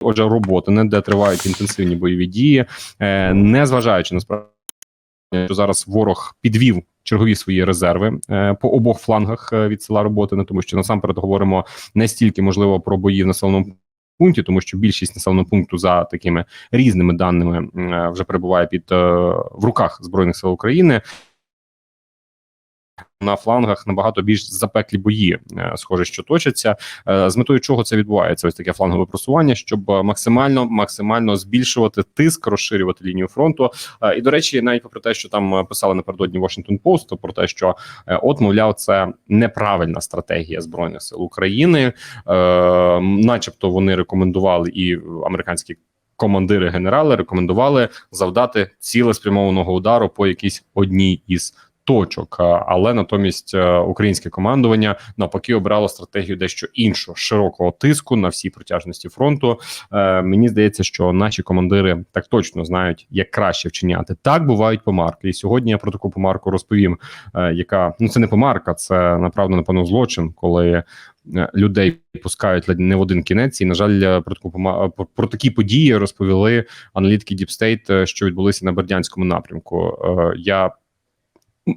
Отже, роботи, не де тривають інтенсивні бойові дії, е, не зважаючи насправді, що зараз ворог підвів чергові свої резерви е, по обох флангах е, від села роботи, не тому що насамперед говоримо не стільки можливо про бої в населеному пункті, тому що більшість населеного пункту за такими різними даними е, вже перебуває під е, в руках збройних сил України. На флангах набагато більш запеклі бої, е, схоже, що точаться. Е, З метою чого це відбувається? Ось таке флангове просування, щоб максимально максимально збільшувати тиск, розширювати лінію фронту. Е, І до речі, навіть попри те, що там писали напередодні Washington Post, про те, що от мовляв, це неправильна стратегія збройних сил України, начебто вони рекомендували і американські. Командири генерали рекомендували завдати цілеспрямованого удару по якійсь одній із точок. Але натомість е, українське командування навпаки обрало стратегію дещо іншу широкого тиску на всій протяжності фронту. Е, Мені здається, що наші командири так точно знають, як краще вчиняти. Так бувають помарки. І сьогодні я про таку помарку розповім, е, яка ну це не помарка, це направду напевно злочин, коли. е, Людей пускають ледь не в один кінець, і на жаль, е, про таку про, такі події розповіли аналітики е, що відбулися на Бердянському напрямку. Е, Я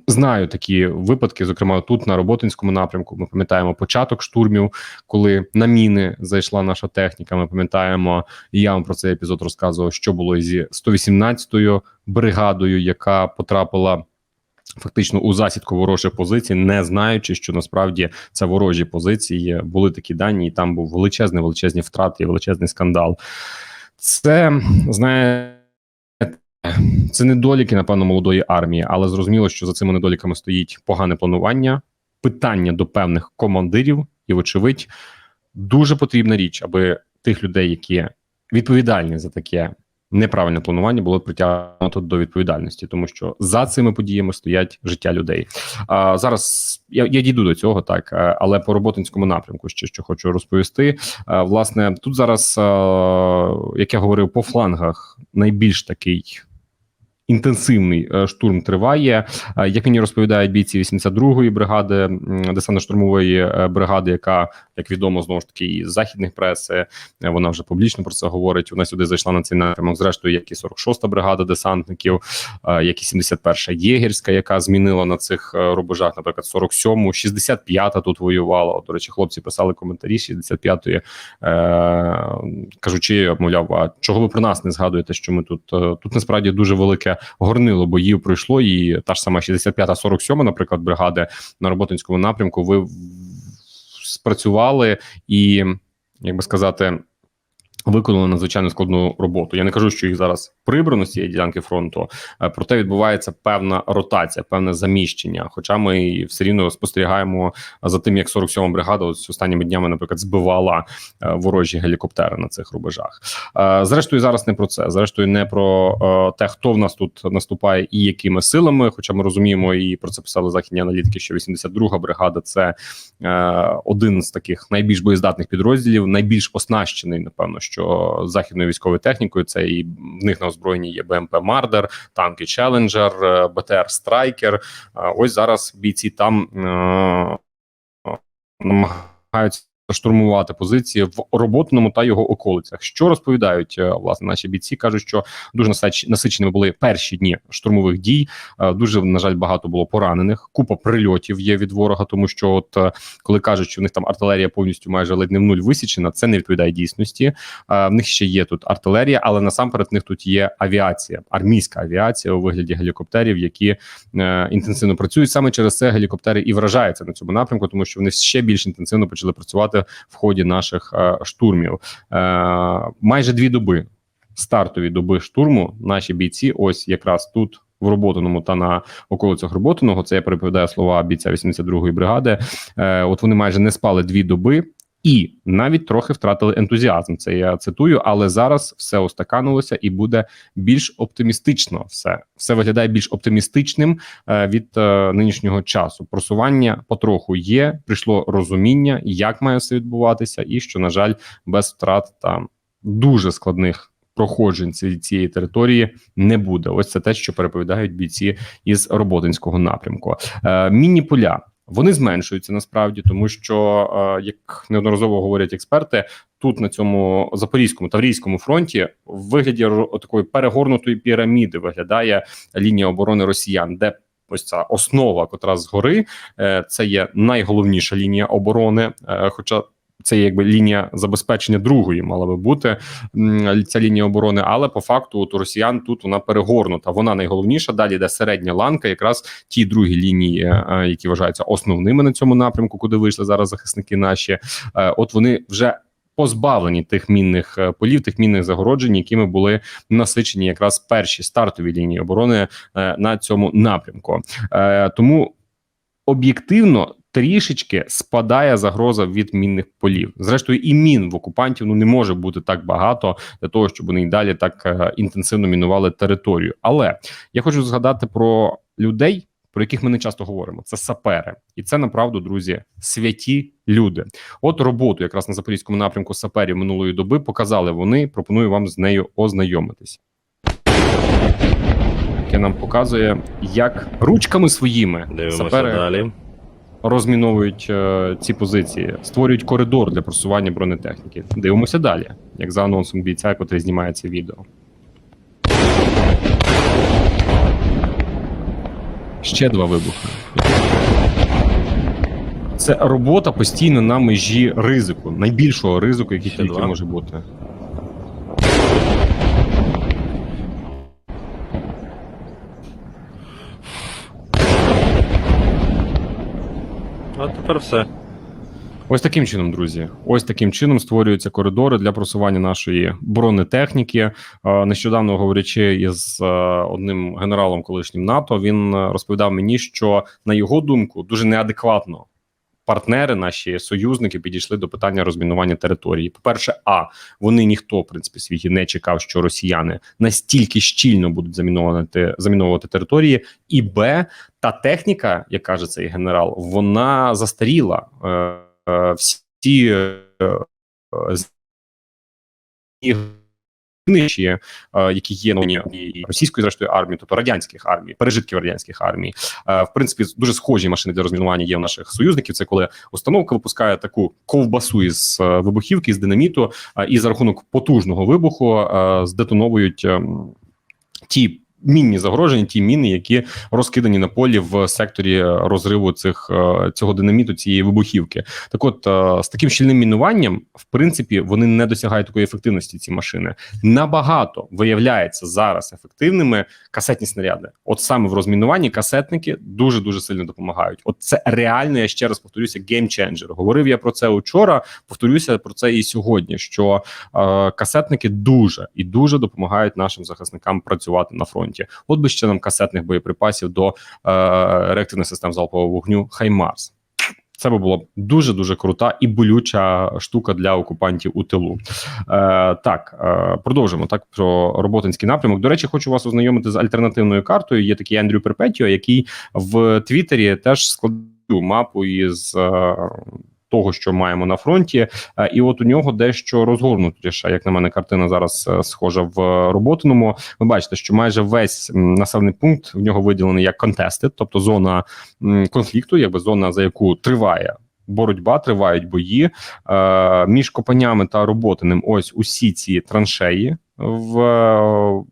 знаю такі випадки, зокрема тут на Роботинському напрямку. Ми пам'ятаємо початок штурмів, коли на міни зайшла наша техніка. Ми пам'ятаємо, і я вам про цей епізод розказував, що було зі 118-ю бригадою, яка потрапила. Фактично у засідку ворожих позицій, не знаючи, що насправді це ворожі позиції. Були такі дані, і там був величезний, величезні втрати і величезний скандал. Це знаєте, це недоліки, напевно, молодої армії, але зрозуміло, що за цими недоліками стоїть погане планування, питання до певних командирів, і, вочевидь, дуже потрібна річ, аби тих людей, які відповідальні за таке неправильне планування, було притягнуто до відповідальності, тому що за цими подіями стоять життя людей. А зараз я, я дійду до цього, так е, але по роботинському напрямку ще що хочу розповісти. Е, Власне, тут зараз, е, як я говорив, по флангах найбільш такий. Інтенсивний е, штурм триває. Е, Як мені розповідають бійці 82-ї бригади десантно-штурмової е, бригади, яка як відомо знову ж таки із західних преси, вона вже публічно про це говорить. Вона сюди зайшла на цей напрямок. Зрештою, як і 46-та бригада десантників, як і 71-ша єгерська, яка змінила на цих рубежах, наприклад, 47-му, 65-та тут воювала. До речі, хлопці писали коментарі 65-ї, е, кажучи, мовляв, а чого ви про нас не згадуєте? Що ми тут тут насправді дуже велике горнило боїв пройшло, і та ж сама 65-та, 47 наприклад, бригада на роботинському напрямку. Ви спрацювали і, як би сказати. Виконали надзвичайно складну роботу. Я не кажу, що їх зараз прибрано з цієї ділянки фронту, е, проте відбувається певна ротація, певне заміщення. Хоча ми все рівно спостерігаємо за тим, як 47-ма бригада ось останніми днями, наприклад, збивала е, ворожі гелікоптери на цих рубежах. Е, Зрештою, зараз не про це. Зрештою, не про те, хто в нас тут наступає і якими силами. Хоча ми розуміємо, і про це писали західні аналітики, що 82-га бригада це один з таких найбільш боєздатних підрозділів, найбільш оснащений, напевно, що західною військовою технікою. Це і в них на озброєнні є БМП Мардер, танки Челенджер, е, БТР Страйкер. Е, Ось зараз бійці там е, штурмувати позиції в роботному та його околицях. Що розповідають е, власне наші бійці? кажуть, що дуже насич- насиченими були перші дні штурмових дій. Е, Дуже на жаль багато було поранених. Купа прильотів є від ворога, тому що от е, коли кажуть, що в них там артилерія повністю майже ледь не в нуль висічена, це не відповідає дійсності. В них ще є тут артилерія, але насамперед в них тут є авіація, армійська авіація у вигляді гелікоптерів, які інтенсивно працюють. Саме через це гелікоптери і вражаються на цьому напрямку, тому що вони ще більш інтенсивно почали працювати в ході наших е, штурмів. Е, майже дві доби стартові доби штурму. Наші бійці, ось якраз тут. В Роботиному та на околицях Роботиного, це я переповідаю слова бійця 82-ї бригади. Е, от вони майже не спали дві доби і навіть трохи втратили ентузіазм. Це я цитую, але зараз все остаканулося і буде більш оптимістично. Все все виглядає більш оптимістичним е, від е, нинішнього часу. Просування потроху є. Прийшло розуміння, як має все відбуватися, і що на жаль, без втрат та дуже складних. Проходжень ці- цієї території не буде. Ось це те, що переповідають бійці із роботинського напрямку. Е, мінні поля вони зменшуються насправді, тому що, е, як неодноразово говорять експерти, тут на цьому запорізькому таврійському фронті в вигляді такої перегорнутої піраміди виглядає лінія оборони росіян, де ось ця основа, котра згори, е, це є найголовніша лінія оборони. е, Хоча це якби лінія забезпечення другої мала би бути ця лінія оборони, але по факту от у росіян тут вона перегорнута. Вона найголовніша. Далі йде середня ланка, якраз ті другі лінії, е, які вважаються основними на цьому напрямку, куди вийшли зараз захисники наші. Е, От вони вже. Позбавлені тих мінних е, полів, тих мінних загороджень, якими були насичені якраз перші стартові лінії оборони е, на цьому напрямку. Е, Тому об'єктивно трішечки спадає загроза від мінних полів. Зрештою, і мін в окупантів ну не може бути так багато для того, щоб вони й далі так е, інтенсивно мінували територію. Але я хочу згадати про людей. Про яких ми не часто говоримо, це сапери, і це направду, друзі, святі люди. От роботу, якраз на запорізькому напрямку саперів минулої доби показали вони. Пропоную вам з нею ознайомитись. Яке нам показує, як ручками своїми Дивимося сапери далі. Розміновують е, ці позиції, створюють коридор для просування бронетехніки. Дивимося далі, як за анонсом бійця, котрий знімає це відео. Ще два вибухи. Це робота постійно на межі ризику, найбільшого ризику, який тільки може бути. А тепер все. Ось таким чином, друзі. Ось таким чином створюються коридори для просування нашої бронетехніки. Е, Нещодавно говорячи із е, одним генералом колишнім НАТО, він е, розповідав мені, що на його думку дуже неадекватно. Партнери, наші союзники, підійшли до питання розмінування території. По перше, а вони ніхто в принципі світі не чекав, що росіяни настільки щільно будуть заміновувати заміновувати території, і б та техніка, як каже цей генерал, вона застаріла. Е, е, всі е, е, які є на і російської зрештою армії, тобто радянських армій, пережитків радянських армій. Е, В принципі, дуже схожі машини для розмінування є в наших союзників. Це коли установка випускає таку ковбасу із е, вибухівки, з динаміту, і за рахунок потужного вибуху здетоновують ем, ті. Мінні загроження, ті міни, які розкидані на полі в секторі е, розриву цих е, цього динаміту, цієї вибухівки. Так, от е, з таким щільним мінуванням, в принципі, вони не досягають такої ефективності. Ці машини набагато виявляється зараз ефективними касетні снаряди. От саме в розмінуванні касетники дуже дуже сильно допомагають. От це реально, я ще раз повторюся, геймченджер. Говорив я про це вчора. Повторюся про це і сьогодні. Що е, касетники дуже і дуже допомагають нашим захисникам працювати на фронті. От би ще нам касетних боєприпасів до е, реактивних систем залпового вогню Хаймарс. Це би була дуже дуже крута і болюча штука для окупантів у тилу. Е, так, е, продовжимо так про роботинський напрямок. До речі, хочу вас ознайомити з альтернативною картою. Є такий Ендрю Перпетіо, який в Твіттері теж складав мапу із. Е, того, що маємо на фронті, Е, і от у нього дещо розгорнутіша, як на мене, картина зараз е, схожа в роботиному. Ви бачите, що майже весь населений пункт в нього виділений як contested, тобто зона конфлікту, якби зона, за яку триває. Боротьба тривають бої е, між Копанями та Роботиним. Ось усі ці траншеї в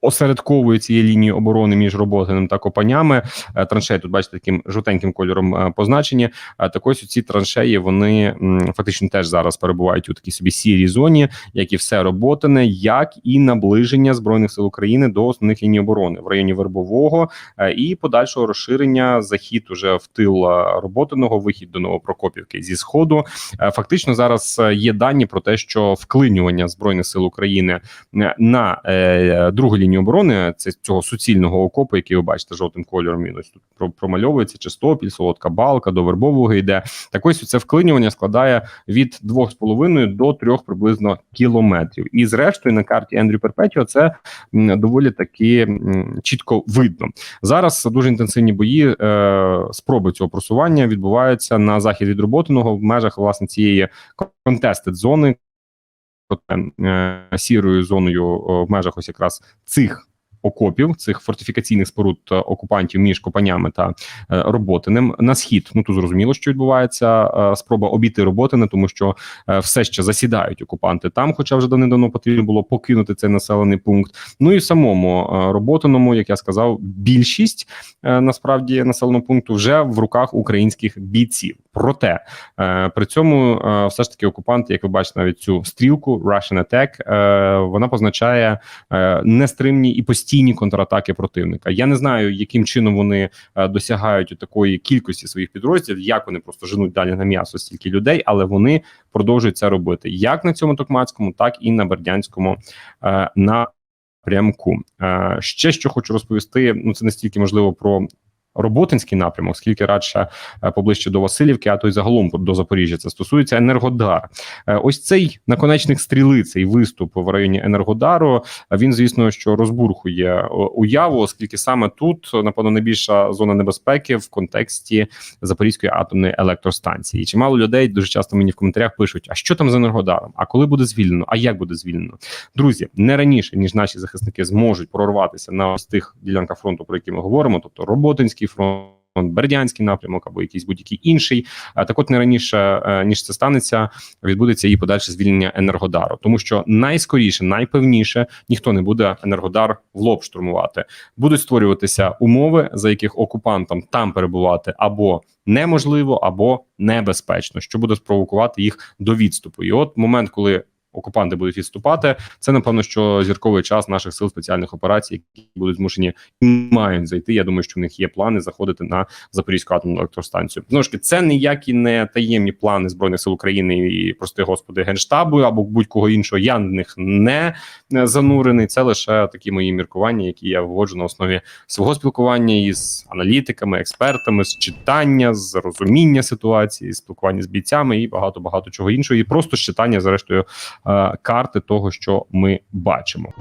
осередковує цієї лінії оборони між Роботиним та Копанями. Е, Траншеї тут бачите таким жовтеньким кольором е, позначені. А так ось ці траншеї вони фактично теж зараз перебувають у такій собі сірій зоні, як і все роботине, як і наближення збройних сил України до основних ліній оборони в районі Вербового е, і подальшого розширення захід уже в тил е, роботиного, вихід до Новопрокопівки зі сходу. Е, Фактично зараз е, є дані про те, що вклинювання збройних сил України е, на е, другу лінію оборони це цього суцільного окопу, який ви бачите жовтим кольором. Він ось тут промальовується Чистопіль, Солодка Балка, до Вербового йде. Так ось це вклинювання складає від 2,5 до 3 приблизно кілометрів. І зрештою на карті Ендрю Перпетіо це доволі таки чітко видно. Зараз дуже інтенсивні бої. Е, спроби цього просування відбуваються на захід від роботиного в межах власне цієї contested зони. Е, Сірою зоною в межах ось якраз цих окопів цих фортифікаційних споруд е, окупантів між Копанями та е, Роботиним на схід. Ну тут зрозуміло, що відбувається е, спроба обійти Роботине, тому що е, все ще засідають окупанти там, хоча вже давним-давно потрібно було покинути цей населений пункт. Ну і в самому е, Роботиному, як я сказав, більшість е, насправді населеного пункту вже в руках українських бійців. Проте е, при цьому е, все ж таки окупанти, як ви бачите, навіть цю стрілку Russian Attack, е, вона позначає нестримні і постійні контратаки противника. Я не знаю, яким чином вони досягають такої кількості своїх підрозділів, як вони просто женуть далі на м'ясо стільки людей, але вони продовжують це робити як на цьому токмацькому, так і на бердянському напрямку. Ще що хочу розповісти: ну це не стільки можливо про. Роботинський напрямок, скільки радше е, поближче до Васильівки, а то й загалом до Запоріжжя. Це стосується Енергодар. Е, Ось цей наконечник стріли, цей виступ в районі Енергодару. е, Він, звісно, що розбурхує уяву, оскільки саме тут напевно найбільша зона небезпеки в контексті Запорізької атомної електростанції. Чимало людей дуже часто мені в коментарях пишуть: а що там з Енергодаром? А коли буде звільнено? А як буде звільнено? Друзі, не раніше ніж наші захисники зможуть прорватися на ось тих ділянках фронту, про які ми говоримо, тобто Роботинський фронт. Бердянський напрямок або якийсь будь-який інший, так от не раніше е, ніж це станеться, відбудеться її подальше звільнення енергодару, тому що найскоріше, найпевніше ніхто не буде енергодар в лоб штурмувати. Будуть створюватися умови, за яких окупантам там перебувати або неможливо, або небезпечно, що буде спровокувати їх до відступу. І от момент, коли окупанти будуть відступати, це напевно, що зірковий час наших сил спеціальних операцій, які будуть змушені і мають зайти. Я думаю, що в них є плани заходити на Запорізьку атомну електростанцію. Знову ж таки, це ніякі не таємні плани збройних сил України і прости господи генштабу або будь-кого іншого. Я в них не занурений. Це лише такі мої міркування, які я вводжу на основі свого спілкування із аналітиками, експертами, з читання, з розуміння ситуації, спілкування з бійцями і багато багато чого іншого, і просто з читання, зрештою, е, карти того, що ми бачимо.